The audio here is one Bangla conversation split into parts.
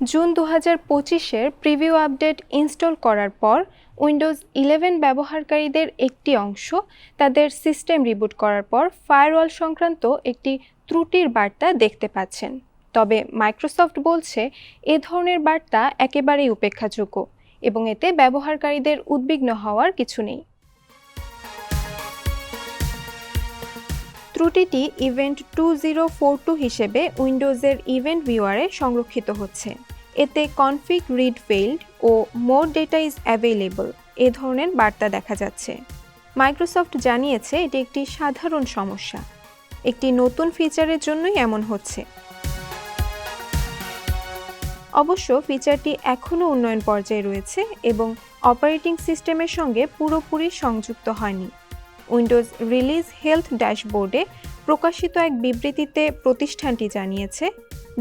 জুন দু হাজার পঁচিশের প্রিভিউ আপডেট ইনস্টল করার পর উইন্ডোজ ইলেভেন ব্যবহারকারীদের একটি অংশ তাদের সিস্টেম রিবুট করার পর ফায়ারওয়াল সংক্রান্ত একটি ত্রুটির বার্তা দেখতে পাচ্ছেন। তবে মাইক্রোসফট বলছে, এ ধরনের বার্তা একেবারেই উপেক্ষাযোগ্য এবং এতে ব্যবহারকারীদের উদ্বিগ্ন হওয়ার কিছু নেই। ত্রুটিটি event two zero four two হিসেবে উইন্ডোজের ইভেন্ট ভিউয়ারে সংরক্ষিত হচ্ছে। এতে কনফিগ রিড ফেইল্ড ও মোর ডেটা ইজ অ্যাভেলেবল এ ধরনের বার্তা দেখা যাচ্ছে। মাইক্রোসফট জানিয়েছে এটি একটি সাধারণ সমস্যা। একটি নতুন ফিচারের জন্যই এমন হচ্ছে। অবশ্য ফিচারটি এখনও উন্নয়ন পর্যায়ে রয়েছে এবং অপারেটিং সিস্টেমের সঙ্গে পুরোপুরি সংযুক্ত হয়নি। উইন্ডোজ রিলিজ হেলথ ড্যাশবোর্ডে প্রকাশিত এক বিবৃতিতে প্রতিষ্ঠানটি জানিয়েছে,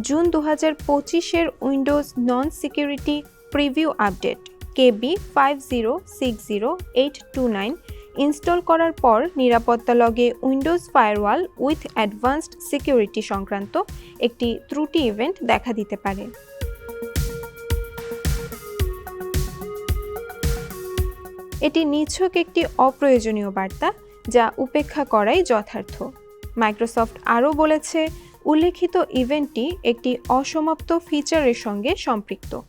জুন দু হাজার পঁচিশের Windows non security preview update KB five zero six zero eight two nine install করার পর নিরাপত্তা লগে Windows firewall with advanced security সংক্রান্ত একটি ত্রুটি ইভেন্ট দেখা দিতে পারে। এটি নিছক একটি অপ্রয়োজনীয় বার্তা যা উপেক্ষা করাই যথার্থ। মাইক্রোসফট আরও বলেছে, উল্লেখিত ইভেন্টটি একটি অসমাপ্ত ফিচারের সঙ্গে সম্পৃক্ত।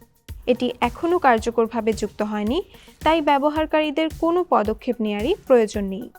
এটি এখনও কার্যকরভাবে যুক্ত হয়নি, তাই ব্যবহারকারীদের কোনো পদক্ষেপ নেয়ারই প্রয়োজন নেই।